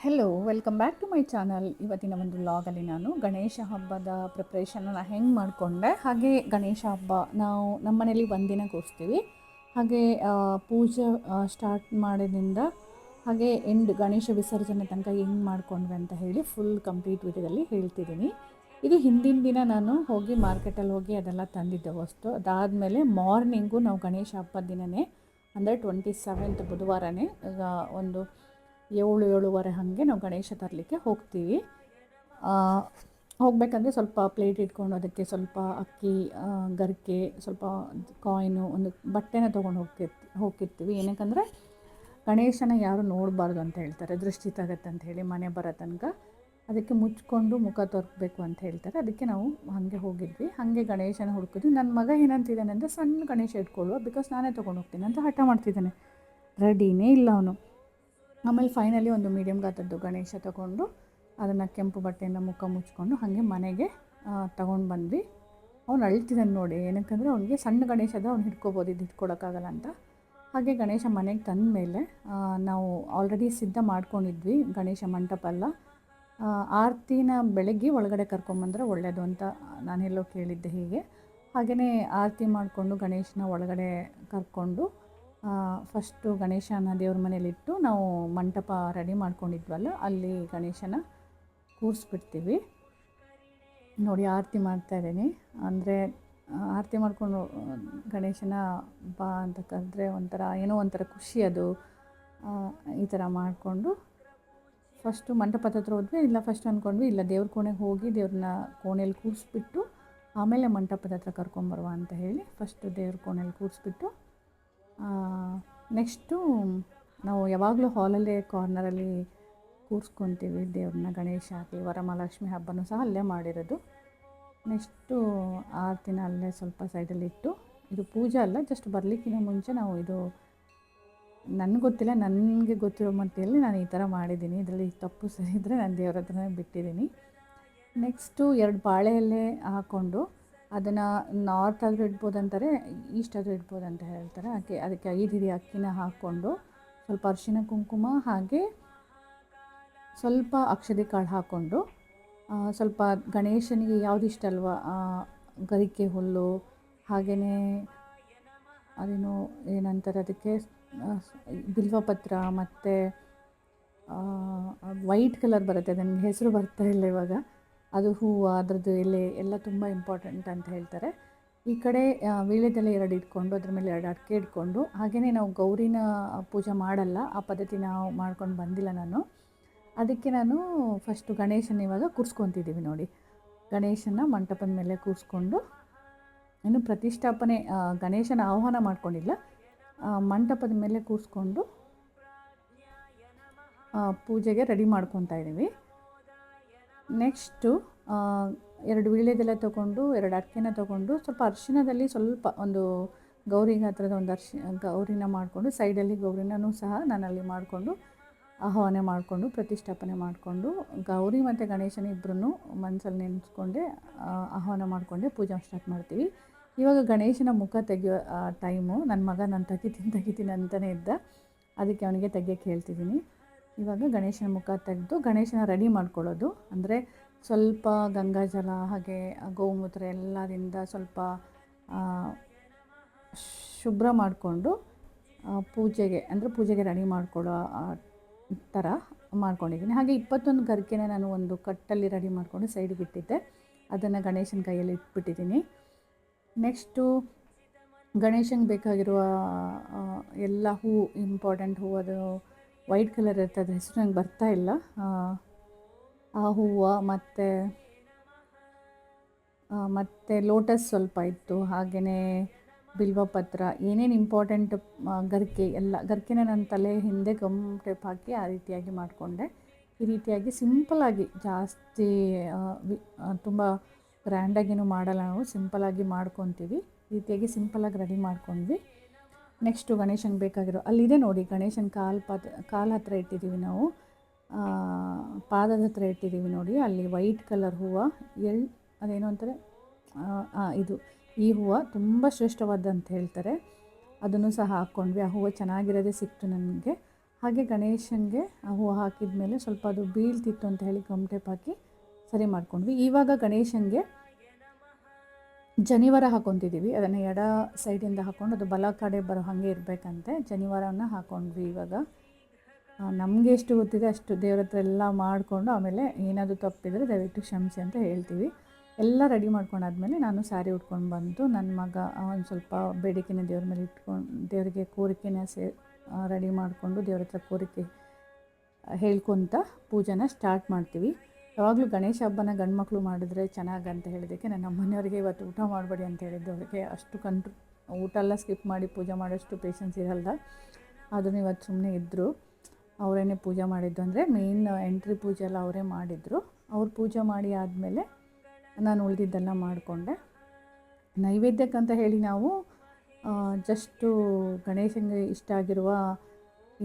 Hello welcome back to my channel ಇವತ್ತಿನ ಒಂದು ವ್ಲಾಗಲ್ಲಿ ನಾನು ಗಣೇಶ ಹಬ್ಬದ ಪ್ರಿಪ್ರೇಷನನ್ನು ಹೆಂಗೆ ಮಾಡಿಕೊಂಡೆ. ಹಾಗೆ ಗಣೇಶ ಹಬ್ಬ ನಾವು ನಮ್ಮ ಮನೇಲಿ ಒಂದಿನ ಕೂರಿಸ್ತೀವಿ ಹಾಗೆ ಪೂಜೆ ಸ್ಟಾರ್ಟ್ ಮಾಡಿದಿಂದ ಹಾಗೆ ಎಂಡ್ ಗಣೇಶ ವಿಸರ್ಜನೆ ತನಕ ಹೆಂಗೆ ಮಾಡ್ಕೊಂಡ್ವಿ ಅಂತ ಹೇಳಿ ಫುಲ್ ಕಂಪ್ಲೀಟ್ ವಿಡಿಯೋದಲ್ಲಿ ಹೇಳ್ತಿದ್ದೀನಿ. ಇದು ಹಿಂದಿನ ದಿನ ನಾನು ಹೋಗಿ ಮಾರ್ಕೆಟಲ್ಲಿ ಹೋಗಿ ಅದೆಲ್ಲ ತಂದಿದ್ದೆ ವಸ್ತು. ಅದಾದಮೇಲೆ ಮಾರ್ನಿಂಗು ನಾವು ಗಣೇಶ ಹಬ್ಬದ ದಿನವೇ ಅಂದರೆ ಟ್ವೆಂಟಿ ಸೆವೆಂತ್ ಬುಧವಾರನೇ ಒಂದು ಏಳು ಏಳುವರೆ ಹಾಗೆ ನಾವು ಗಣೇಶ ತರಲಿಕ್ಕೆ ಹೋಗ್ತೀವಿ. ಹೋಗಬೇಕಂದ್ರೆ ಸ್ವಲ್ಪ ಪ್ಲೇಟ್ ಇಟ್ಕೊಂಡು ಅದಕ್ಕೆ ಸ್ವಲ್ಪ ಅಕ್ಕಿ ಗರಿಕೆ, ಸ್ವಲ್ಪ ಕಾಯಿನು ಒಂದು ಬಟ್ಟೆನ ತೊಗೊಂಡು ಹೋಗ್ತಿರ್ತಿ ಹೋಗ್ತಿರ್ತೀವಿ. ಏನಕ್ಕಂದರೆ ಗಣೇಶನ ಯಾರು ನೋಡಬಾರ್ದು ಅಂತ ಹೇಳ್ತಾರೆ. ದೃಷ್ಟಿ ತಗತ್ತೆ ಅಂತ ಹೇಳಿ ಮನೆ ಬರೋ ತನಕ ಅದಕ್ಕೆ ಮುಚ್ಕೊಂಡು ಮುಖ ತೊರಕಬೇಕು ಅಂತ ಹೇಳ್ತಾರೆ. ಅದಕ್ಕೆ ನಾವು ಹಾಗೆ ಹೋಗಿದ್ವಿ. ಹಾಗೆ ಗಣೇಶನ ಹುಡುಕಿದ್ವಿ. ನನ್ನ ಮಗ ಏನಂತಿದ್ದಾನೆ ಅಂದರೆ ಸಣ್ಣ ಗಣೇಶ ಇಟ್ಕೊಳ್ಳುವ ಬಿಕಾಸ್ ನಾನೇ ತೊಗೊಂಡು ಹೋಗ್ತೀನಿ ಅಂತ ಹಠ ಮಾಡ್ತಿದ್ದಾನೆ. ರೆಡಿನೇ ಇಲ್ಲ ಅವನು. ಆಮೇಲೆ ಫೈನಲಿ ಒಂದು ಮೀಡಿಯಮ್ ಗಾತ್ರದ್ದು ಗಣೇಶ ತಗೊಂಡು ಅದನ್ನು ಕೆಂಪು ಬಟ್ಟೆಯಿಂದ ಮುಖ ಮುಚ್ಕೊಂಡು ಹಾಗೆ ಮನೆಗೆ ತಗೊಂಡು ಬಂದ್ವಿ. ಅವ್ನು ಅಳ್ತಿದ್ದಾನೆ ನೋಡಿ, ಏನಕ್ಕಂದರೆ ಅವನಿಗೆ ಸಣ್ಣ ಗಣೇಶದ ಅವ್ನು ಹಿಡ್ಕೋಬೋದು, ಇದು ಹಿಡ್ಕೊಳಕ್ಕಾಗಲ್ಲ ಅಂತ. ಹಾಗೆ ಗಣೇಶ ಮನೆಗೆ ತಂದ ಮೇಲೆ ನಾವು ಆಲ್ರೆಡಿ ಸಿದ್ಧ ಮಾಡ್ಕೊಂಡಿದ್ವಿ ಗಣೇಶ ಮಂಟಪ ಎಲ್ಲ. ಆರತಿನ ಬೆಳಗ್ಗೆ ಒಳಗಡೆ ಕರ್ಕೊಂಬಂದ್ರೆ ಒಳ್ಳೆಯದು ಅಂತ ನಾನೆಲ್ಲೋ ಕೇಳಿದ್ದೆ ಹೀಗೆ. ಹಾಗೆಯೇ ಆರತಿ ಮಾಡಿಕೊಂಡು ಗಣೇಶನ ಒಳಗಡೆ ಕರ್ಕೊಂಡು ಫಸ್ಟು ಗಣೇಶನ ದೇವ್ರ ಮನೇಲಿಟ್ಟು ನಾವು ಮಂಟಪ ರೆಡಿ ಮಾಡ್ಕೊಂಡಿದ್ವಲ್ಲ, ಅಲ್ಲಿ ಗಣೇಶನ ಕೂರಿಸ್ಬಿಡ್ತೀವಿ. ನೋಡಿ, ಆರತಿ ಮಾಡ್ತಾ ಇದ್ದೀನಿ. ಅಂದರೆ ಆರತಿ ಮಾಡಿಕೊಂಡು ಗಣೇಶನ ಬಾ ಅಂತ ಕರೆದ್ರೆ ಒಂಥರ, ಏನೋ ಒಂಥರ ಖುಷಿ ಅದು. ಈ ಥರ ಮಾಡಿಕೊಂಡು ಫಸ್ಟು ಮಂಟಪದ ಹತ್ರ ಹೋದ್ವಿ, ಇಲ್ಲ ಫಸ್ಟ್ ಅಂದ್ಕೊಂಡ್ವಿ ಇಲ್ಲ ದೇವ್ರ ಕೋಣೆಗೆ ಹೋಗಿ ದೇವ್ರನ್ನ ಕೋಣೆಯಲ್ಲಿ ಕೂರಿಸ್ಬಿಟ್ಟು ಆಮೇಲೆ ಮಂಟಪದ ಹತ್ರ ಕರ್ಕೊಂಬರುವ ಅಂತ ಹೇಳಿ ಫಸ್ಟು ದೇವ್ರ ಕೋಣೆಯಲ್ಲಿ ಕೂರಿಸ್ಬಿಟ್ಟು ನೆಕ್ಸ್ಟು ನಾವು ಯಾವಾಗಲೂ ಹಾಲಲ್ಲೇ ಕಾರ್ನರಲ್ಲಿ ಕೂರಿಸ್ಕೊತೀವಿ. ದೇವ್ರನ್ನ, ಗಣೇಶ ಆಗಲಿ, ವರಮಹಾಲಕ್ಷ್ಮಿ ಹಬ್ಬನೂ ಸಹ ಅಲ್ಲೇ ಮಾಡಿರೋದು. ನೆಕ್ಸ್ಟು ಆರತಿನ ಅಲ್ಲೇ ಸ್ವಲ್ಪ ಸೈಡಲ್ಲಿಟ್ಟು ಇದು ಪೂಜೆ ಅಲ್ಲ ಜಸ್ಟ್ ಬರಲಿಕ್ಕಿಂತ ಮುಂಚೆ ನಾವು ಇದು ನನಗೆ ಗೊತ್ತಿಲ್ಲ, ನನಗೆ ಗೊತ್ತಿರೋ ಮಟ್ಟಿಯಲ್ಲಿ ನಾನು ಈ ಥರ ಮಾಡಿದ್ದೀನಿ. ಇದರಲ್ಲಿ ತಪ್ಪು ಸರಿ ಇದ್ದರೆ ನಾನು ದೇವ್ರ ಹತ್ರನೇ ಬಿಟ್ಟಿದ್ದೀನಿ. ನೆಕ್ಸ್ಟು ಎರಡು ಬಾಳೆ ಹಾಕ್ಕೊಂಡು ಅದನ್ನು ನಾರ್ತ್ ಆದರೂ ಇಡ್ಬೋದು ಅಂತಾರೆ ಈಸ್ಟ್ ಆದರೂ ಇಡ್ಬೋದು ಅಂತ ಹೇಳ್ತಾರೆ. ಅದಕ್ಕೆ ಅದಕ್ಕೆ ಐದು ಹಿಡಿ ಅಕ್ಕಿನ ಹಾಕ್ಕೊಂಡು ಸ್ವಲ್ಪ ಅರಿಶಿನ ಕುಂಕುಮ ಹಾಗೆ ಸ್ವಲ್ಪ ಅಕ್ಷತೆ ಕಾಳು ಹಾಕ್ಕೊಂಡು ಸ್ವಲ್ಪ ಗಣೇಶನಿಗೆ ಯಾವ್ದು ಇಷ್ಟ ಅಲ್ವಾ? ಗರಿಕೆ ಹುಲ್ಲು ಹಾಗೆಯೇ ಅದೇನು ಏನಂತಾರೆ ಅದಕ್ಕೆ ಬಿಲ್ವಪತ್ರ ಮತ್ತು ವೈಟ್ ಕಲರ್ ಬರುತ್ತೆ ನನಗೆ ಹೆಸರು ಬರ್ತಾ ಇಲ್ಲ ಇವಾಗ. ಅದು ಹೂವು ಅದರದ್ದು ಎಲೆ ಎಲ್ಲ ತುಂಬ ಇಂಪಾರ್ಟೆಂಟ್ ಅಂತ ಹೇಳ್ತಾರೆ. ಈ ಕಡೆ ವೀಳ್ಯದೆಲೆ ಎರಡು ಇಟ್ಕೊಂಡು, ಅದ್ರ ಮೇಲೆ ಎರಡು ಅಡಿಕೆ ಇಟ್ಕೊಂಡು ಹಾಗೆಯೇ ನಾವು ಗೌರಿನ ಪೂಜೆ ಮಾಡಲ್ಲ, ಆ ಪದ್ಧತಿ ನಾವು ಮಾಡ್ಕೊಂಡು ಬಂದಿಲ್ಲ ನಾನು. ಅದಕ್ಕೆ ನಾನು ಫಸ್ಟು ಗಣೇಶನ ಇವಾಗ ಕೂರಿಸ್ಕೊತಿದ್ದೀವಿ ನೋಡಿ. ಗಣೇಶನ ಮಂಟಪದ ಮೇಲೆ ಕೂರಿಸ್ಕೊಂಡು, ಇನ್ನು ಪ್ರತಿಷ್ಠಾಪನೆ ಗಣೇಶನ ಆಹ್ವಾನ ಮಾಡ್ಕೊಂಡಿಲ್ಲ. ಮಂಟಪದ ಮೇಲೆ ಕೂರಿಸ್ಕೊಂಡು ಪೂಜೆಗೆ ರೆಡಿ ಮಾಡ್ಕೊತಾ ಇದ್ದೀವಿ. ನೆಕ್ಸ್ಟು ಎರಡು ವೀಳ್ಯದೆಲ್ಲ ತೊಗೊಂಡು, ಎರಡು ಅಕ್ಕಿನ ತೊಗೊಂಡು, ಸ್ವಲ್ಪ ಅರಿಶಿನದಲ್ಲಿ ಸ್ವಲ್ಪ ಒಂದು ಗೌರಿ ಗಾತ್ರದ ಒಂದು ಅರ್ಶಿ, ಗೌರಿನ ಮಾಡಿಕೊಂಡು, ಸೈಡಲ್ಲಿ ಗೌರಿನೂ ಸಹ ನಾನಲ್ಲಿ ಮಾಡಿಕೊಂಡು, ಆಹ್ವಾನ ಮಾಡಿಕೊಂಡು, ಪ್ರತಿಷ್ಠಾಪನೆ ಮಾಡಿಕೊಂಡು, ಗೌರಿ ಮತ್ತು ಗಣೇಶನ ಇಬ್ಬರೂ ಮನಸ್ಸಲ್ಲಿ ನೆನೆಸ್ಕೊಂಡೆ ಆಹ್ವಾನ ಮಾಡಿಕೊಂಡೆ, ಪೂಜೆ ಸ್ಟಾರ್ಟ್ ಮಾಡ್ತೀವಿ. ಇವಾಗ ಗಣೇಶನ ಮುಖ ತೆಗೆಯೋ ಟೈಮು ನನ್ನ ಮಗ ನಾನು ತೆಗಿತೀನಿ ತೆಗಿತೀನಿ ಅಂತಲೇ ಇದ್ದ, ಅದಕ್ಕೆ ಅವನಿಗೆ ತೆಗಿಯೋಕ್ಕೆ ಹೇಳ್ತಿದ್ದೀನಿ. ಇವಾಗ ಗಣೇಶನ ಮುಖ ತೆಗೆದು ಗಣೇಶನ ರೆಡಿ ಮಾಡ್ಕೊಳ್ಳೋದು. ಅಂದರೆ ಸ್ವಲ್ಪ ಗಂಗಾಜಲ ಹಾಗೆ ಗೋಮೂತ್ರ ಎಲ್ಲದಿಂದ ಸ್ವಲ್ಪ ಶುಭ್ರ ಮಾಡಿಕೊಂಡು ಪೂಜೆಗೆ, ಅಂದರೆ ಪೂಜೆಗೆ ರೆಡಿ ಮಾಡ್ಕೊಳ್ಳೋ ಥರ ಮಾಡ್ಕೊಂಡಿದ್ದೀನಿ. ಹಾಗೆ ಇಪ್ಪತ್ತೊಂದು ಗರಿಕೆನ ನಾನು ಒಂದು ಕಟ್ಟಲ್ಲಿ ರೆಡಿ ಮಾಡಿಕೊಂಡು ಸೈಡ್ಗೆ ಇಟ್ಟಿದ್ದೆ. ಅದನ್ನು ಗಣೇಶನ ಕೈಯಲ್ಲಿ ಇಟ್ಬಿಟ್ಟಿದ್ದೀನಿ. ನೆಕ್ಸ್ಟು ಗಣೇಶನಿಗೆ ಬೇಕಾಗಿರುವ ಎಲ್ಲ ಹೂ ಇಂಪಾರ್ಟೆಂಟ್ ಹೂ ಅದು ವೈಟ್ ಕಲರ್ ಇರ್ತದೆ ಹೆಸರು ನಂಗೆ ಬರ್ತಾ ಇಲ್ಲ. ಆ, ಹೂವು ಮತ್ತು ಮತ್ತು ಲೋಟಸ್ ಸ್ವಲ್ಪ ಇತ್ತು ಹಾಗೆಯೇ ಬಿಲ್ವಪತ್ರ ಏನೇನು ಇಂಪಾರ್ಟೆಂಟ್ ಗರಿಕೆ ಎಲ್ಲ ಗರಿಕೆನ ನನ್ನ ತಲೆ ಹಿಂದೆ ಗಮ್ ಟೇಪ್ ಹಾಕಿ ಆ ರೀತಿಯಾಗಿ ಮಾಡಿಕೊಂಡೆ. ಈ ರೀತಿಯಾಗಿ ಸಿಂಪಲಾಗಿ ಜಾಸ್ತಿ ತುಂಬ ಗ್ರ್ಯಾಂಡಾಗೇನು ಮಾಡಲ್ಲ ನಾವು ಸಿಂಪಲಾಗಿ ಮಾಡ್ಕೊತೀವಿ. ಈ ರೀತಿಯಾಗಿ ಸಿಂಪಲಾಗಿ ರೆಡಿ ಮಾಡ್ಕೊಂಡ್ವಿ. ನೆಕ್ಸ್ಟು ಗಣೇಶನಿಗೆ ಬೇಕಾಗಿರೋ ಅಲ್ಲಿದೆ ನೋಡಿ, ಗಣೇಶನ ಕಾಲು ಪಾದ ಕಾಲು ಹತ್ರ ಇಟ್ಟಿದ್ದೀವಿ ನಾವು. ಪಾದದ ಹತ್ರ ಇಟ್ಟಿದ್ದೀವಿ ನೋಡಿ, ಅಲ್ಲಿ ವೈಟ್ ಕಲರ್ ಹೂವು, ಎಳ್ ಅದೇನೋ ಅಂತಾರೆ? ಇದು, ಈ ಹೂವು ತುಂಬ ಶ್ರೇಷ್ಠವಾದ ಅಂತ ಹೇಳ್ತಾರೆ. ಅದನ್ನು ಸಹ ಹಾಕ್ಕೊಂಡ್ವಿ. ಆ ಹೂವು ಚೆನ್ನಾಗಿರೋದೇ ಸಿಕ್ತು ನನಗೆ. ಹಾಗೆ ಗಣೇಶನಿಗೆ ಆ ಹೂವು ಹಾಕಿದ ಮೇಲೆ ಸ್ವಲ್ಪ ಅದು ಬೀಳ್ತಿತ್ತು ಅಂತ ಹೇಳಿ ಗಮ್ ಟೇಪ್ ಹಾಕಿ ಸರಿ ಮಾಡ್ಕೊಂಡ್ವಿ. ಇವಾಗ ಗಣೇಶನಿಗೆ ಜನಿವಾರ ಹಾಕೊತಿದ್ದೀವಿ. ಅದನ್ನು ಎಡ ಸೈಡಿಂದ ಹಾಕ್ಕೊಂಡು ಅದು ಬಲ ಕಡೆ ಬರೋ ಹಾಗೆ ಇರಬೇಕಂತೆ. ಜನಿವಾರವನ್ನು ಹಾಕ್ಕೊಂಡ್ವಿ ಇವಾಗ. ನಮಗೆ ಎಷ್ಟು ಗೊತ್ತಿದೆ ಅಷ್ಟು ದೇವ್ರ ಹತ್ರ ಎಲ್ಲ ಮಾಡಿಕೊಂಡು ಆಮೇಲೆ ಏನಾದರೂ ತಪ್ಪಿದರೆ ದಯವಿಟ್ಟು ಕ್ಷಮಿಸಿ ಅಂತ ಹೇಳ್ತೀವಿ. ಎಲ್ಲ ರೆಡಿ ಮಾಡ್ಕೊಂಡಾದ್ಮೇಲೆ ನಾನು ಸ್ಯಾರಿ ಉಟ್ಕೊಂಡು ಬಂತು ನನ್ನ ಮಗ ಒಂದು ಸ್ವಲ್ಪ ಬೇಡಿಕೆನ ದೇವ್ರ ಮೇಲೆ ಇಟ್ಕೊಂಡು ದೇವರಿಗೆ ಕೋರಿಕೆನ ಸೇ ರೆಡಿ ಮಾಡಿಕೊಂಡು ದೇವ್ರ ಹತ್ರ ಕೋರಿಕೆ ಹೇಳ್ಕೊತ ಪೂಜೆನ ಸ್ಟಾರ್ಟ್ ಮಾಡ್ತೀವಿ. ಯಾವಾಗಲೂ ಗಣೇಶ ಹಬ್ಬನ ಗಂಡು ಮಕ್ಕಳು ಮಾಡಿದ್ರೆ ಅಂತ ಹೇಳಿದ್ದಕ್ಕೆ ನನ್ನ ಮನೆಯವರಿಗೆ ಇವತ್ತು ಊಟ ಮಾಡಬೇಡಿ ಅಂತ ಹೇಳಿದ್ದು. ಅವರಿಗೆ ಅಷ್ಟು ಕಂಟ್ರು, ಊಟ ಎಲ್ಲ ಸ್ಕಿಪ್ ಮಾಡಿ ಪೂಜೆ ಮಾಡೋಷ್ಟು ಪೇಷನ್ಸ್ ಇರಲ್ಲ ಆದ್ರೂ ಇವತ್ತು ಸುಮ್ಮನೆ ಇದ್ದರು ಅವರೇನೆ ಪೂಜೆ ಮಾಡಿದ್ದು ಅಂದರೆ ಮೇಯ್ನ್ ಎಂಟ್ರಿ ಪೂಜೆ ಎಲ್ಲ ಅವರೇ ಮಾಡಿದರು. ಅವ್ರು ಪೂಜೆ ಮಾಡಿ ಆದಮೇಲೆ ನಾನು ಉಳಿದಿದ್ದೆಲ್ಲ ಮಾಡಿಕೊಂಡೆ. ನೈವೇದ್ಯಕ್ಕಂತ ಹೇಳಿ ನಾವು ಜಸ್ಟು ಗಣೇಶನಿಗೆ ಇಷ್ಟ ಆಗಿರುವ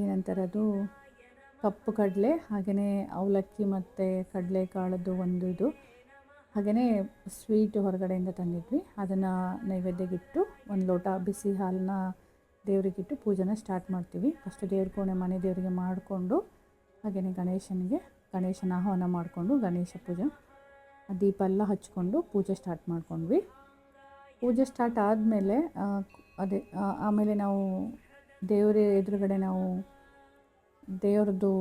ಏನಂತಾರದು ಕಪ್ಪು ಕಡಲೆ ಹಾಗೆಯೇ ಅವಲಕ್ಕಿ ಮತ್ತು ಕಡಲೆ ಕಾಳದ್ದು ಒಂದು ಇದು. ಹಾಗೆಯೇ ಸ್ವೀಟ್ ಹೊರಗಡೆಯಿಂದ ತಂದಿದ್ವಿ. ಅದನ್ನು ನೈವೇದ್ಯಗಿಟ್ಟು, ಒಂದು ಲೋಟ ಬಿಸಿ ಹಾಲನ್ನ ದೇವರಿಗಿಟ್ಟು ಪೂಜೆನ ಸ್ಟಾರ್ಟ್ ಮಾಡ್ತೀವಿ. ಫಸ್ಟ್ ದೇವ್ರ ಕೋಣೆ ಮನೆ ದೇವರಿಗೆ ಮಾಡಿಕೊಂಡು ಹಾಗೆಯೇ ಗಣೇಶನಿಗೆ ಗಣೇಶನ ಆಹ್ವಾನ ಮಾಡಿಕೊಂಡು ಗಣೇಶ ಪೂಜೆ. ದೀಪ ಎಲ್ಲ ಹಚ್ಕೊಂಡು ಪೂಜೆ ಸ್ಟಾರ್ಟ್ ಮಾಡ್ಕೊಂಡ್ವಿ. ಪೂಜೆ ಸ್ಟಾರ್ಟ್ ಆದಮೇಲೆ ಅದೇ ಆಮೇಲೆ ನಾವು ದೇವರ ಎದುರುಗಡೆ ನಾವು ದೇವ್ರದ್ದು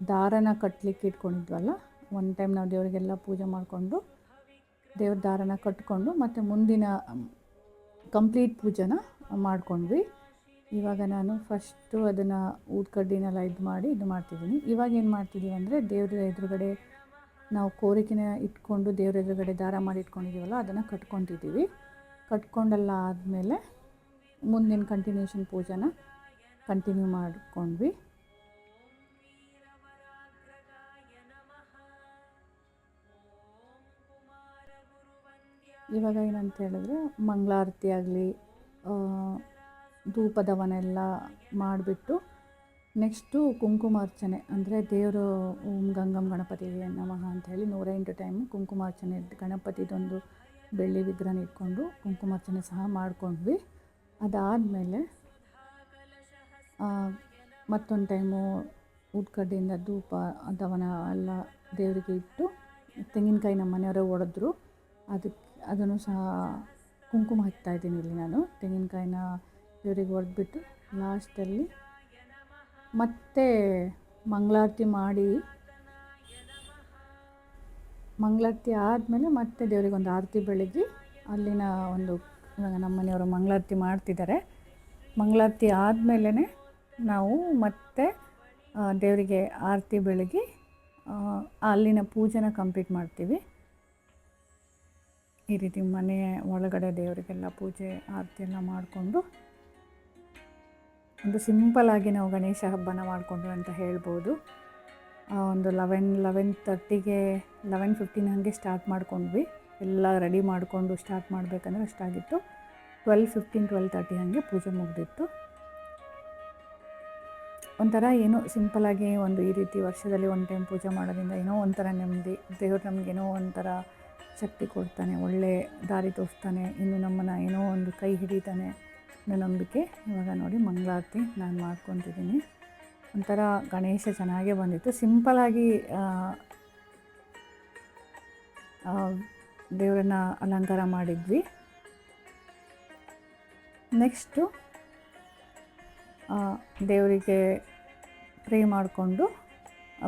ದಾರನ ಕಟ್ಟಲಿಕ್ಕೆ ಇಟ್ಕೊಂಡಿದ್ವಲ್ಲ? ಒನ್ ಟೈಮ್ ನಾವು ದೇವರಿಗೆಲ್ಲ ಪೂಜೆ ಮಾಡಿಕೊಂಡು ದೇವ್ರ ದಾರನ ಕಟ್ಕೊಂಡು ಮತ್ತು ಮುಂದಿನ ಕಂಪ್ಲೀಟ್ ಪೂಜೆನ ಮಾಡ್ಕೊಂಡ್ವಿ. ಇವಾಗ ನಾನು ಫಸ್ಟು ಅದನ್ನು ಊದ್ಕಡ್ಡಿನೆಲ್ಲ ಇದು ಮಾಡಿ ಇದು ಮಾಡ್ತಿದ್ದೀನಿ. ಇವಾಗ ಏನು ಮಾಡ್ತಿದ್ದೀವಿ ಅಂದರೆ ದೇವ್ರ ಎದುರುಗಡೆ ನಾವು ಕೋರಿಕೆನ ಇಟ್ಕೊಂಡು ದೇವ್ರ ಎದುರುಗಡೆ ದಾರ ಮಾಡಿ ಇಟ್ಕೊಂಡಿದ್ದೀವಲ್ಲ ಅದನ್ನು ಕಟ್ಕೊತಿದ್ದೀವಿ ಕಟ್ಕೊಂಡೆಲ್ಲ ಆದಮೇಲೆ ಮುಂದಿನ ಕಂಟಿನ್ಯೂಷನ್ ಪೂಜೆನ ಕಂಟಿನ್ಯೂ ಮಾಡ್ಕೊಂಡ್ವಿ. ಇವಾಗ ಏನಂತ ಹೇಳಿದ್ರೆ ಮಂಗಳಾರತಿ ಆಗಲಿ ಧೂಪದವನೆಲ್ಲ ಮಾಡಿಬಿಟ್ಟು ನೆಕ್ಸ್ಟು ಕುಂಕುಮಾರ್ಚನೆ, ಅಂದರೆ ದೇವರು ಓಂ ಗಂಗಂ ಗಣಪತಿ ನಮಃ ಅಂತ ಹೇಳಿ ನೂರ ಎಂಟು ಟೈಮು ಕುಂಕುಮಾರ್ಚನೆ ಗಣಪತಿದೊಂದು ಬೆಳ್ಳಿ ವಿಗ್ರಹನ ಇಟ್ಕೊಂಡು ಕುಂಕುಮಾರ್ಚನೆ ಸಹ ಮಾಡಿಕೊಂಡ್ವಿ. ಅದಾದಮೇಲೆ ಮತ್ತೊಂದು ಟೈಮು ಊದ್ಕಡ್ಡಿಯಿಂದ ಧೂಪ, ದವನ ಎಲ್ಲ ದೇವರಿಗೆ ಇಟ್ಟು ತೆಂಗಿನಕಾಯಿ ನಮ್ಮ ಮನೆಯವರೇ ಒಡೆದ್ರು. ಅದಕ್ಕೆ ಅದನ್ನು ಸಹ ಕುಂಕುಮ ಇದ್ದೀನಿ ಇಲ್ಲಿ ನಾನು. ತೆಂಗಿನಕಾಯಿನ ದೇವರಿಗೆ ಹೊಡೆದ್ಬಿಟ್ಟು ಲಾಸ್ಟಲ್ಲಿ ಮತ್ತೆ ಮಂಗಳಾರತಿ ಮಾಡಿ, ಮಂಗಳಾರತಿ ಆದಮೇಲೆ ಮತ್ತೆ ದೇವರಿಗೆ ಒಂದು ಆರತಿ ಬೆಳಗ್ಗೆ ಅಲ್ಲಿನ ಒಂದು ಇವಾಗ ನಮ್ಮ ಮನೆಯವರು ಮಂಗಳಾರತಿ ಮಾಡ್ತಿದ್ದಾರೆ. ಮಂಗಳಾರತಿ ಆದಮೇಲೆ ನಾವು ಮತ್ತೆ ದೇವರಿಗೆ ಆರತಿ ಬೆಳಗ್ಗೆ ಅಲ್ಲಿನ ಪೂಜೆನ ಕಂಪ್ಲೀಟ್ ಮಾಡ್ತೀವಿ. ಈ ರೀತಿ ಮನೆ ಒಳಗಡೆ ದೇವರಿಗೆಲ್ಲ ಪೂಜೆ ಆರತಿ ಎಲ್ಲ ಮಾಡಿಕೊಂಡು ಒಂದು ಸಿಂಪಲಾಗಿ ನಾವು ಗಣೇಶ ಹಬ್ಬನ ಮಾಡಿಕೊಂಡ್ವಿ ಅಂತ ಹೇಳ್ಬೋದು. ಒಂದು ಲೆವೆನ್ ಲೆವೆನ್ ತರ್ಟಿಗೆ ಲೆವೆನ್ ಫಿಫ್ಟೀನ್ ಹಾಗೆ ಸ್ಟಾರ್ಟ್ ಮಾಡ್ಕೊಂಡ್ವಿ. ಎಲ್ಲ ರೆಡಿ ಮಾಡಿಕೊಂಡು ಸ್ಟಾರ್ಟ್ ಮಾಡಬೇಕಂದ್ರೆ ಅಷ್ಟಾಗಿತ್ತು ಟ್ವೆಲ್ ಫಿಫ್ಟೀನ್ ಟ್ವೆಲ್ ತರ್ಟಿ ಹಾಗೆ ಪೂಜೆ ಮುಗಿದಿತ್ತು. ಒಂಥರ ಏನೋ ಸಿಂಪಲಾಗಿ ಒಂದು ಈ ರೀತಿ ವರ್ಷದಲ್ಲಿ ಒಂದು ಟೈಮ್ ಪೂಜೆ ಮಾಡೋದ್ರಿಂದ ಏನೋ ಒಂಥರ ನೆಮ್ಮದಿ, ದೇವ್ರು ನಮಗೇನೋ ಒಂಥರ ಶಕ್ತಿ ಕೊಡ್ತಾನೆ, ಒಳ್ಳೆ ದಾರಿ ತೋರಿಸ್ತಾನೆ, ಇನ್ನು ನಮ್ಮನ್ನು ಏನೋ ಒಂದು ಕೈ ಹಿಡಿತಾನೆ ಅನ್ನೋ ನಂಬಿಕೆ ಇವಾಗ ನೋಡಿ ಮಂಗಳಾರತಿ ನಾನು ಮಾಡ್ಕೊತಿದ್ದೀನಿ. ಒಂಥರ ಗಣೇಶ ಚೆನ್ನಾಗೇ ಬಂದಿತ್ತು. ಸಿಂಪಲಾಗಿ ದೇವರನ್ನ ಅಲಂಕಾರ ಮಾಡಿದ್ವಿ. ನೆಕ್ಸ್ಟು ದೇವರಿಗೆ ಪ್ರೇ ಮಾಡಿಕೊಂಡು,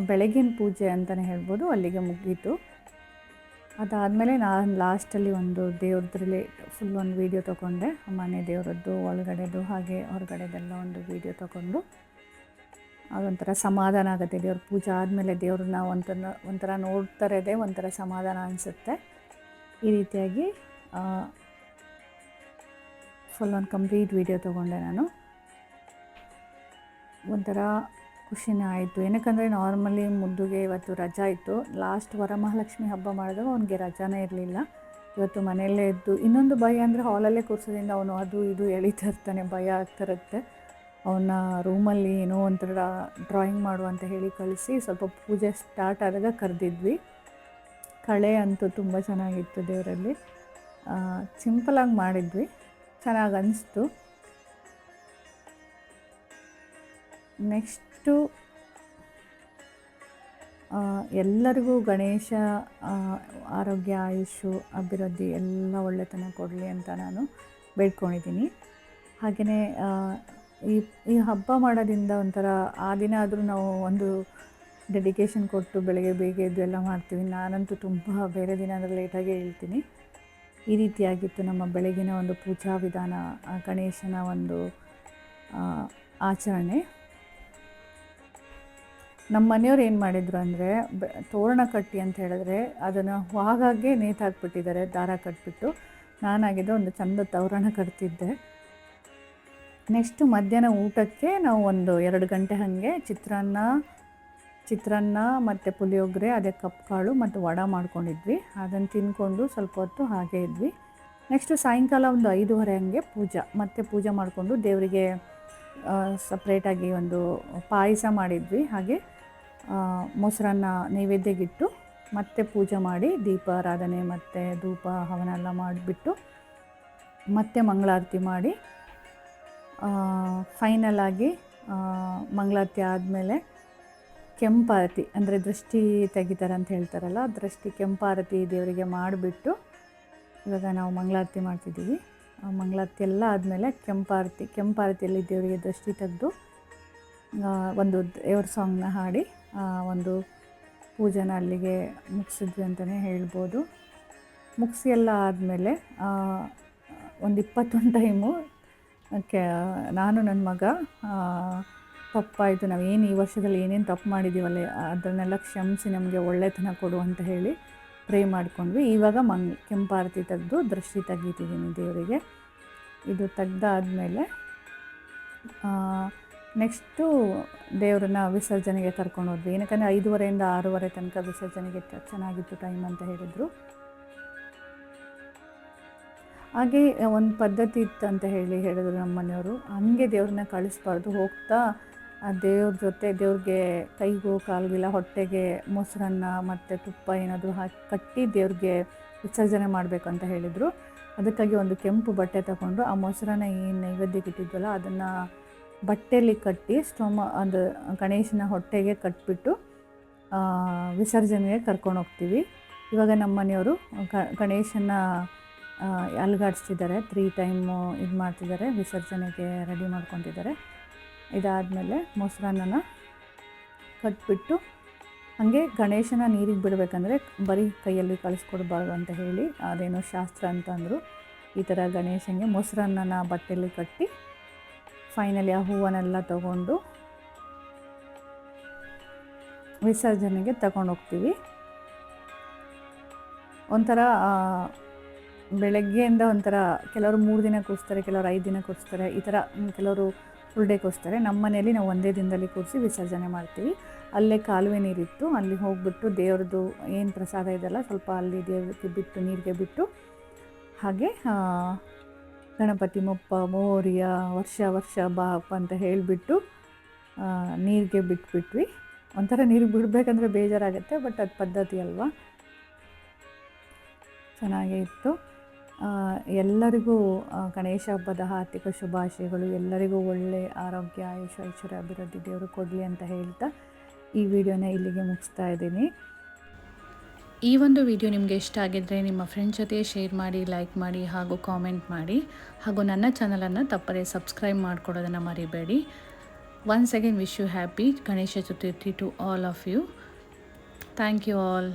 ಬೆಳಗಿನ ಪೂಜೆ ಅಂತಲೇ ಹೇಳ್ಬೋದು, ಅಲ್ಲಿಗೆ ಮುಗೀತು. ಅದಾದಮೇಲೆ ನಾನು ಲಾಸ್ಟಲ್ಲಿ ಒಂದು ದೇವ್ರದ್ರಲ್ಲಿ ಫುಲ್ ಒಂದು ವೀಡಿಯೋ ತೊಗೊಂಡೆ. ಮನೆ ದೇವರದ್ದು, ಒಳಗಡೆದು ಹಾಗೆ ಹೊರಗಡೆದೆಲ್ಲ ಒಂದು ವೀಡಿಯೋ ತೊಗೊಂಡು ಅದೊಂಥರ ಸಮಾಧಾನ ಆಗುತ್ತೆ. ದೇವ್ರ ಪೂಜೆ ಆದಮೇಲೆ ದೇವ್ರನ್ನ ಒಂಥರ ಒಂಥರ ನೋಡ್ತಾರದೇ ಒಂಥರ ಸಮಾಧಾನ ಅನಿಸುತ್ತೆ. ಈ ರೀತಿಯಾಗಿ ಫುಲ್ ಒಂದು ಕಂಪ್ಲೀಟ್ ವೀಡಿಯೋ ತೊಗೊಂಡೆ ನಾನು. ಒಂಥರ ಖುಷಿನೇ ಆಯಿತು. ಏನಕ್ಕಂದರೆ ನಾರ್ಮಲಿ ಮುದ್ದುಗೆ ಇವತ್ತು ರಜಾ ಇತ್ತು. ಲಾಸ್ಟ್ ವರಮಹಾಲಕ್ಷ್ಮಿ ಹಬ್ಬ ಮಾಡಿದಾಗ ಅವನಿಗೆ ರಜಾನೇ ಇರಲಿಲ್ಲ. ಇವತ್ತು ಮನೆಯಲ್ಲೇ ಇದ್ದು ಇನ್ನೊಂದು ಭಯ ಅಂದರೆ ಹಾಲಲ್ಲೇ ಕೂರಿಸೋದ್ರಿಂದ ಅವನು ಅದು ಇದು ಎಳಿತಾ ಇರ್ತಾನೆ. ಭಯ ಆಗ್ತಿರುತ್ತೆ ಅವನ ರೂಮಲ್ಲಿ ಏನೋ ಒಂಥರ ಡ್ರಾಯಿಂಗ್ ಮಾಡು ಅಂತ ಹೇಳಿ ಕಳಿಸಿ ಸ್ವಲ್ಪ ಪೂಜೆ ಸ್ಟಾರ್ಟ್ ಆದಾಗ ಕರೆದಿದ್ವಿ. ಕಳೆ ಅಂತೂ ತುಂಬ ಚೆನ್ನಾಗಿತ್ತು ದೇವರಲ್ಲಿ. ಸಿಂಪಲಾಗಿ ಮಾಡಿದ್ವಿ. ಚೆನ್ನಾಗಿ ಅನಿಸ್ತು. ನೆಕ್ಸ್ಟು ಎಲ್ಲರಿಗೂ ಗಣೇಶ ಆರೋಗ್ಯ, ಆಯುಷು, ಅಭಿವೃದ್ಧಿ ಎಲ್ಲ ಒಳ್ಳೆತನ ಕೊಡಲಿ ಅಂತ ನಾನು ಬೇಡ್ಕೊಂಡಿದ್ದೀನಿ. ಹಾಗೆಯೇ ಈ ಈ ಹಬ್ಬ ಮಾಡೋದ್ರಿಂದ ಒಂಥರ ಆ ದಿನ ಆದರೂ ನಾವು ಒಂದು ಡೆಡಿಕೇಶನ್ ಕೊಟ್ಟು ಬೆಳಗ್ಗೆ ಬೇಗ ಎದ್ದು ಎಲ್ಲ ಮಾಡ್ತೀವಿ. ನಾನಂತೂ ತುಂಬ ಬೇರೆ ದಿನ ಅಂದರೆ ಲೇಟಾಗೇ ಹೇಳ್ತೀನಿ. ಈ ರೀತಿಯಾಗಿತ್ತು ನಮ್ಮ ಬೆಳಗಿನ ಒಂದು ಪೂಜಾ ವಿಧಾನ ಗಣೇಶನ ಒಂದು ಆಚರಣೆ. ನಮ್ಮ ಮನೆಯವ್ರು ಏನು ಮಾಡಿದ್ರು ಅಂದರೆ ತೋರಣ ಕಟ್ಟಿ ಅಂತ ಹೇಳಿದ್ರೆ ಅದನ್ನು ಹಾಗಾಗೆ ನೇತಾಕ್ಬಿಟ್ಟಿದ್ದಾರೆ ದಾರ ಕಟ್ಬಿಟ್ಟು. ನಾನಾಗಿದ್ದು ಒಂದು ಚಂದ ತೋರಣ ಕಟ್ತಿದ್ದೆ. ನೆಕ್ಸ್ಟು ಮಧ್ಯಾಹ್ನ ಊಟಕ್ಕೆ ನಾವು ಒಂದು ಎರಡು ಗಂಟೆ ಹಾಗೆ ಚಿತ್ರಾನ್ನ ಚಿತ್ರಾನ್ನ ಮತ್ತು ಪುಳಿಯೋಗರೆ, ಅದೇ ಕಪ್ ಕಾಳು ಮತ್ತು ವಡ ಮಾಡ್ಕೊಂಡಿದ್ವಿ. ಅದನ್ನು ತಿಂದ್ಕೊಂಡು ಸ್ವಲ್ಪ ಹೊತ್ತು ಹಾಗೆ ಇದ್ವಿ. ನೆಕ್ಸ್ಟು ಸಾಯಂಕಾಲ ಒಂದು ಐದೂವರೆ ಹಂಗೆ ಪೂಜೆ, ಮತ್ತೆ ಪೂಜೆ ಮಾಡಿಕೊಂಡು ದೇವರಿಗೆ ಸಪ್ರೇಟಾಗಿ ಒಂದು ಪಾಯಸ ಮಾಡಿದ್ವಿ. ಹಾಗೆ ಮೊಸರನ್ನ ನೈವೇದ್ಯಗಿಟ್ಟು ಮತ್ತೆ ಪೂಜೆ ಮಾಡಿ ದೀಪಾರಾಧನೆ ಮತ್ತು ಧೂಪ, ಹವನ ಎಲ್ಲ ಮಾಡಿಬಿಟ್ಟು ಮತ್ತೆ ಮಂಗಳಾರತಿ ಮಾಡಿ ಫೈನಲ್ ಆಗಿ ಮಂಗಳಾರತಿ ಆದಮೇಲೆ ಕೆಂಪಾರತಿ, ಅಂದರೆ ದೃಷ್ಟಿ ತೆಗಿತಾರೆ ಅಂತ ಹೇಳ್ತಾರಲ್ಲ ದೃಷ್ಟಿ ಕೆಂಪಾರತಿ ದೇವರಿಗೆ ಮಾಡಿಬಿಟ್ಟು ಇವಾಗ ನಾವು ಮಂಗಳಾರತಿ ಮಾಡ್ತಿದ್ದೀವಿ. ಮಂಗಳಾರತಿ ಎಲ್ಲ ಆದಮೇಲೆ ಕೆಂಪಾರತಿ, ಕೆಂಪಾರತಿಯಲ್ಲಿ ದೇವರಿಗೆ ದೃಷ್ಟಿ ತೆಗೆದು ಒಂದು ದೇವ್ರ ಸಾಂಗ್ನ ಹಾಡಿ ಒಂದು ಪೂಜೆನ ಅಲ್ಲಿಗೆ ಮುಗಿಸಿದ್ವಿ ಅಂತಲೇ ಹೇಳ್ಬೋದು. ಮುಗಿಸಿ ಎಲ್ಲ ಆದಮೇಲೆ ಒಂದು ಇಪ್ಪತ್ತೊಂದು ಟೈಮು ಕೆ, ನಾನು ನನ್ನ ಮಗ ತಪ್ಪಾಯಿತು ನಾವು ಏನು ಈ ವರ್ಷದಲ್ಲಿ ಏನೇನು ತಪ್ಪು ಮಾಡಿದ್ದೀವಲ್ಲ ಅದನ್ನೆಲ್ಲ ಕ್ಷಮಿಸಿ ನಮಗೆ ಒಳ್ಳೆತನ ಕೊಡು ಅಂತ ಹೇಳಿ ಪ್ರೇ ಮಾಡ್ಕೊಂಡ್ವಿ. ಇವಾಗ ಮಂಗ್ ಕೆಂಪಾರತಿ ತೆಗೆದು ದೃಷ್ಟಿ ತೆಗಿತಿದ್ದೀನಿ ದೇವರಿಗೆ. ಇದು ತೆಗ್ದಾದ್ಮೇಲೆ ನೆಕ್ಸ್ಟು ದೇವರನ್ನ ವಿಸರ್ಜನೆಗೆ ಕರ್ಕೊಂಡು ಹೋದ್ವಿ. ಏನಕ್ಕಂದರೆ ಐದುವರೆಯಿಂದ ಆರೂವರೆ ತನಕ ವಿಸರ್ಜನೆಗೆ ಚೆನ್ನಾಗಿತ್ತು ಟೈಮ್ ಅಂತ ಹೇಳಿದರು. ಹಾಗೆ ಒಂದು ಪದ್ಧತಿ ಇತ್ತು ಅಂತ ಹೇಳಿ ಹೇಳಿದ್ರು ನಮ್ಮ ಮನೆಯವರು. ಹಂಗೆ ದೇವ್ರನ್ನ ಕಳಿಸ್ಬಾರ್ದು. ಹೋಗ್ತಾ ಆ ದೇವ್ರ ಜೊತೆ ದೇವ್ರಿಗೆ ಕೈಗೂ ಕಾಲ್ಗಿಲ್ಲ ಹೊಟ್ಟೆಗೆ ಮೊಸರನ್ನ ಮತ್ತು ತುಪ್ಪ ಏನಾದರೂ ಹಾಕಿ, ಕಟ್ಟಿ ದೇವ್ರಿಗೆ ವಿಸರ್ಜನೆ ಮಾಡಬೇಕು ಅಂತ ಹೇಳಿದರು. ಅದಕ್ಕಾಗಿ ಒಂದು ಕೆಂಪು ಬಟ್ಟೆ ತಗೊಂಡು ಆ ಮೊಸರನ್ನ ಏನು ನೈವೇದ್ಯಕ್ಕೆ ಇಟ್ಟಿದ್ವಲ್ಲ, ಅದನ್ನು ಬಟ್ಟೆಯಲ್ಲಿ ಕಟ್ಟಿ ಸ್ಟೋಮ ಅದು ಗಣೇಶನ ಹೊಟ್ಟೆಗೆ ಕಟ್ಬಿಟ್ಟು ಆ, ವಿಸರ್ಜನೆಗೆ ಕರ್ಕೊಂಡು ಹೋಗ್ತೀವಿ. ಇವಾಗ ನಮ್ಮ ಮನೆಯವರು ಗಣೇಶನ ಅಲುಗಾಡಿಸ್ತಿದ್ದಾರೆ. ತ್ರೀ ಟೈಮು ಇದು ಮಾಡ್ತಿದ್ದಾರೆ ವಿಸರ್ಜನೆಗೆ ರೆಡಿ ಮಾಡ್ಕೊತಿದ್ದಾರೆ ಇದಾದಮೇಲೆ ಮೊಸರನ್ನ ಕಟ್ಬಿಟ್ಟು ಹಾಗೆ ಗಣೇಶನ ನೀರಿಗೆ ಬಿಡಬೇಕಂದ್ರೆ ಬರೀ ಕೈಯಲ್ಲಿ ಕಳಿಸ್ಕೊಡ್ಬಾರ್ದು ಅಂತ ಹೇಳಿ ಅದೇನೋ ಶಾಸ್ತ್ರ ಅಂತಂದರು. ಈ ಥರ ಗಣೇಶನಿಗೆ ಮೊಸರನ್ನ ಬಟ್ಟೆಯಲ್ಲಿ ಕಟ್ಟಿ ಫೈನಲಿ ಆ ಹೂವನ್ನೆಲ್ಲ ತಗೊಂಡು ವಿಸರ್ಜನೆಗೆ ತಗೊಂಡು ಹೋಗ್ತೀವಿ. ಒಂಥರ ಬೆಳಗ್ಗೆಯಿಂದ ಒಂಥರ ಕೆಲವರು ಮೂರು ದಿನ ಕೂರಿಸ್ತಾರೆ ಕೆಲವರು ಐದು ದಿನ ಕೂರಿಸ್ತಾರೆ ಈ ಥರ ಕೆಲವರು ಫುಲ್ ಡೇ ಕೂರಿಸ್ತಾರೆ ನಮ್ಮ ಮನೆಯಲ್ಲಿ ನಾವು ಒಂದೇ ದಿನದಲ್ಲಿ ಕೂರಿಸಿ ವಿಸರ್ಜನೆ ಮಾಡ್ತೀವಿ. ಅಲ್ಲೇ ಕಾಲುವೆ ನೀರಿತ್ತು, ಅಲ್ಲಿ ಹೋಗಿಬಿಟ್ಟು ದೇವ್ರದ್ದು ಏನು ಪ್ರಸಾದ ಇದೆಲ್ಲ ಸ್ವಲ್ಪ ಅಲ್ಲಿ ದೇವ್ರಿಗೆ ಬಿಟ್ಟು, ನೀರಿಗೆ ಬಿಟ್ಟು ಹಾಗೆ ಗಣಪತಿ ಮೊಪ್ಪ, ಮೋರಿಯ, ವರ್ಷ ವರ್ಷ ಬಾಪ ಅಂತ ಹೇಳಿಬಿಟ್ಟು ನೀರಿಗೆ ಬಿಟ್ಬಿಟ್ವಿ. ಒಂಥರ ನೀರಿಗೆ ಬಿಡಬೇಕಂದ್ರೆ ಬೇಜಾರಾಗುತ್ತೆ, ಬಟ್ ಅದು ಪದ್ಧತಿ ಅಲ್ವಾ? ಚೆನ್ನಾಗೇ ಇತ್ತು. ಎಲ್ಲರಿಗೂ ಗಣೇಶ ಹಬ್ಬದ ಆರ್ಥಿಕ ಶುಭಾಶಯಗಳು. ಎಲ್ಲರಿಗೂ ಒಳ್ಳೆ ಆರೋಗ್ಯ ಆಯುಷ ಐಶ್ವರ್ಯ, ಅಭಿವೃದ್ಧಿ ದೇವರು ಕೊಡಲಿ ಅಂತ ಹೇಳ್ತಾ ಈ ವಿಡಿಯೋನ ಇಲ್ಲಿಗೆ ಮುಗಿಸ್ತಾ ಇದ್ದೀನಿ. ಈ ಒಂದು ವಿಡಿಯೋ ನಿಮಗೆ ಇಷ್ಟ ಆಗಿದ್ದರೆ ನಿಮ್ಮ ಫ್ರೆಂಡ್ ಜೊತೆ ಶೇರ್ ಮಾಡಿ ಲೈಕ್ ಮಾಡಿ ಹಾಗೂ ಕಾಮೆಂಟ್ ಮಾಡಿ ಹಾಗೂ ನನ್ನ ಚಾನಲನ್ನು ತಪ್ಪದೇ ಸಬ್ಸ್ಕ್ರೈಬ್ ಮಾಡಿಕೊಡೋದನ್ನು ಮರಿಬೇಡಿ. Once again wish you happy Ganesha Chaturthi to all of you thank you all